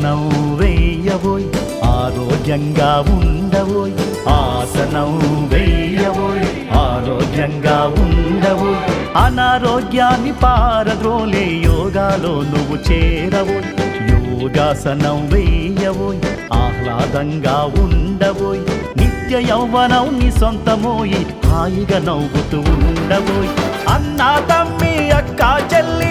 వేయబోయ్ ఆరోగ్యంగా ఉండబోయ్ ఆసనం వేయబోయ్ ఆరోగ్యంగా ఉండబోయ్ అనారోగ్యాన్ని పారద్రోలే యోగాలో నువ్వు చేరబోయ్ యోగాసనం వేయబోయ్ ఆహ్లాదంగా ఉండబోయ్ నిత్య యౌవనం నీ సొంతమోయి హాయిగా నవ్వుతూ ఉండబోయ్. అన్నా తమ్మి అక్క చెల్లి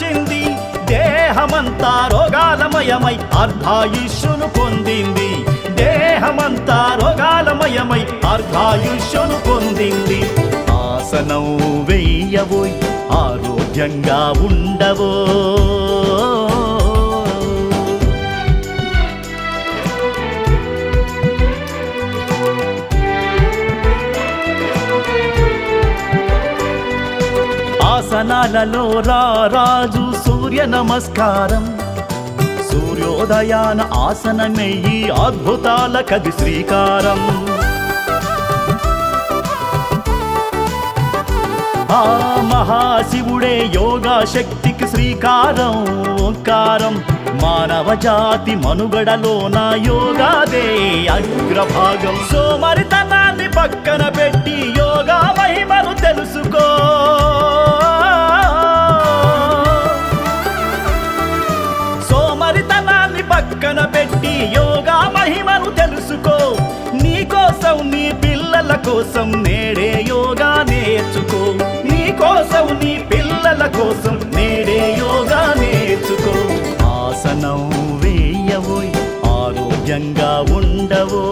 చెంది దేహమంతా రోగాలమయమై అర్ధాయుష్యును పొందింది. దేహమంతా రోగాలమయమై అర్ధాయుష్యును పొందింది. ఆసనం వెయ్యవోయ్ ఆరోగ్యంగా ఉండవో ఆసనాలలో రాజు సూర్య నమస్కారం. సూర్యోదయాన ఆసనమే ఈ అద్భుతాల కది శ్రీకారం. ఆ మహాశివుడే యోగా శక్తికి శ్రీకారం. ఓంకారం మానవ జాతి మనుగడలో నా యోగాదే అగ్రభాగం. సోమరితనాన్ని పక్కన పెట్టి యోగా ఆసనం వేయవోయ్ ఆరోగ్యంగా ఉండవో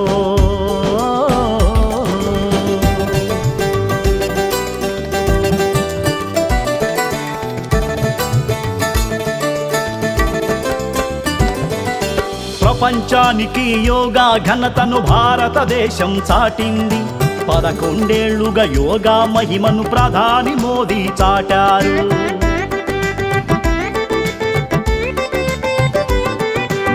ప్రపంచానికి యోగా ఘనతను భారతదేశం చాటింది. పదకొండేళ్ళుగా యోగా మహిమను ప్రధాని మోదీ చాటారు.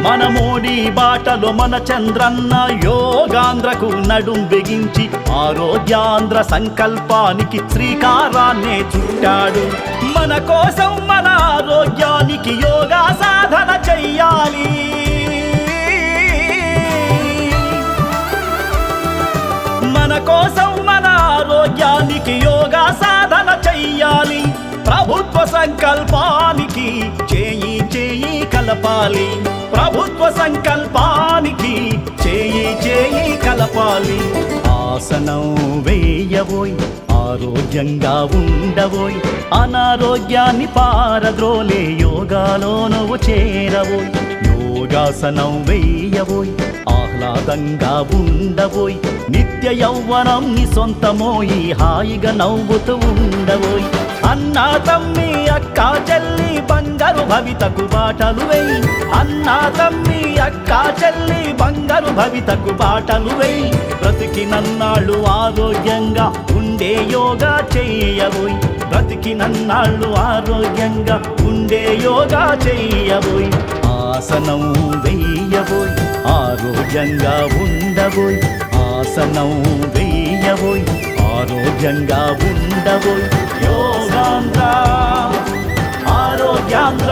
మన మోడీ బాటలో మన చంద్రన్న యోగాంధ్రకు నడుం బిగించి ఆరోగ్యాంధ్ర సంకల్పానికి శ్రీకారాన్నే చుట్టాడు. మన కోసం మన ఆరోగ్యానికి యోగా సాధన చెయ్యాలి. మన కోసం మన ఆరోగ్యానికి యోగా సాధన చెయ్యాలి. ప్రభుత్వ సంకల్పానికి చేయ చేయి కలపాలి. ప్రభుత్వ సంకల్పానికి చేయి చేయి కలపాలి. ఆసనం వేయబోయ్ ఆరోగ్యంగా ఉండబోయ్ అనారోగ్యాన్ని పారద్రోలే యోగాలో నువ్వు చేరబోయ్. యోగాసనం వేయబోయ్ ఆహ్లాదంగా ఉండబోయ్ నిత్య యౌవనం నీ సొంతమోయి హాయిగా నవ్వుతూ ఉండబోయ్. అన్న తమ్మి అక్క చెల్లి బంగారు భవితకు బాటలు వేయి. అన్న తమ్మి అక్క చెల్లి బంగారు భవితకు బాటలు వేయి. బ్రతికి నన్నాళ్ళు ఆరోగ్యంగా ఉండే యోగా చేయబోయ్. బ్రతికి నన్నాళ్ళు ఆరోగ్యంగా ఉండే యోగా చేయబోయ్. ఆసనం వెయ్యబోయి ఆరోగ్యంగా ఉండబోయ్. ఆసనం వెయ్యబోయి ఆరోగ్యంగా ఉండవు. యోగాంధ్ర ఆరోగ్యాంధ్ర.